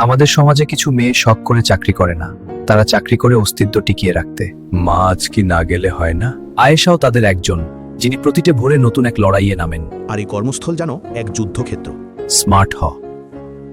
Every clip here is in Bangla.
আমাদের সমাজে কিছু মেয়ে শখ করে চাকরি করে না। তারা চাকরি করে অস্তিত্ব টিকিয়ে রাখতে। মা আজ কি না গেলে হয় না? আয়েশাও তাদের একজন যিনি প্রতিটি ভোরে নতুন এক লড়াইয়ে নামেন। আর এই কর্মস্থল যেন এক যুদ্ধক্ষেত্র। স্মার্ট হ।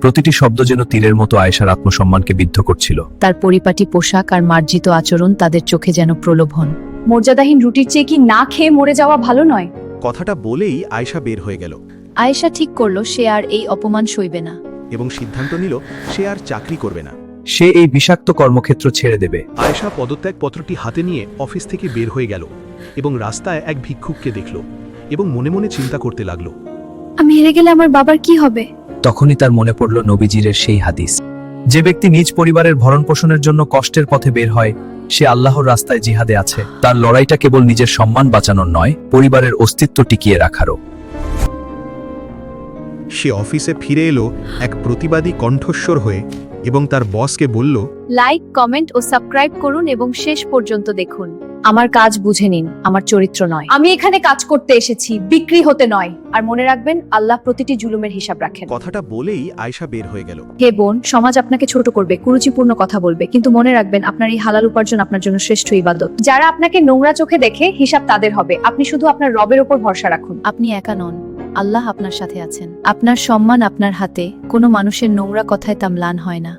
প্রতিটি শব্দ যেন তীরের মতো আয়েশার আত্মসম্মানকে বিদ্ধ করছিল। তার পরিপাটি পোশাক আর মার্জিত আচরণ তাদের চোখে যেন প্রলোভন। মর্যাদাহীন রুটির চেয়ে কি না খেয়ে মরে যাওয়া ভালো নয়? কথাটা বলেই আয়শা বের হয়ে গেল। আয়েশা ঠিক করল সে আর এই অপমান সইবে না। এবং সিদ্ধান্ত নিল সে আর চাকরি করবে না। সে এই বিষাক্ত কর্মক্ষেত্র ছেড়ে দেবে। আয়েশা পদত্যাগ পত্রটি হাতে নিয়ে অফিস থেকে বের হয়ে গেল এবং রাস্তায় এক ভিক্ষুককে দেখল এবং মনে মনে চিন্তা করতে লাগল। আমি হেরে গেলে আমার বাবার কি হবে? তখনই তার মনে পড়ল নবীজিরের সেই হাদিস। যে ব্যক্তি নিজ পরিবারের ভরণ পোষণের জন্য কষ্টের পথে বের হয় সে আল্লাহর রাস্তায় জিহাদে আছে। তার লড়াইটা কেবল নিজের সম্মান বাঁচানোর নয় পরিবারের অস্তিত্ব টিকিয়ে রাখারও। সে অফিসে ফিরে এলো এক প্রতিবাদী কণ্ঠস্বর হয়ে এবং তার বসকে বলল লাইক কমেন্ট ও সাবস্ক্রাইব করুন এবং শেষ পর্যন্ত দেখুন। আমার কাজ বুঝে নিন আমার চরিত্র নয়। আমি এখানে কাজ করতে এসেছি বিক্রি হতে নয়। আর মনে রাখবেন আল্লাহ প্রতিটি জুলুমের হিসাব রাখেন। কথাটা বলেই আয়শা বের হয়ে গেল। হে বোন সমাজ আপনাকে ছোট করবে কুরুচিপূর্ণ কথা বলবে কিন্তু মনে রাখবেন আপনার এই হালাল উপার্জন আপনার জন্য শ্রেষ্ঠ ইবাদত। যারা আপনাকে নোংরা চোখে দেখে হিসাব তাদের হবে। আপনি শুধু আপনার রবের উপর ভরসা রাখুন। আপনি একা নন। আল্লাহ আপনার সাথে আছেন। আপনার সম্মান আপনার হাতে, কোনো মানুষের নোংরা কথায় তা ম্লান হয় না।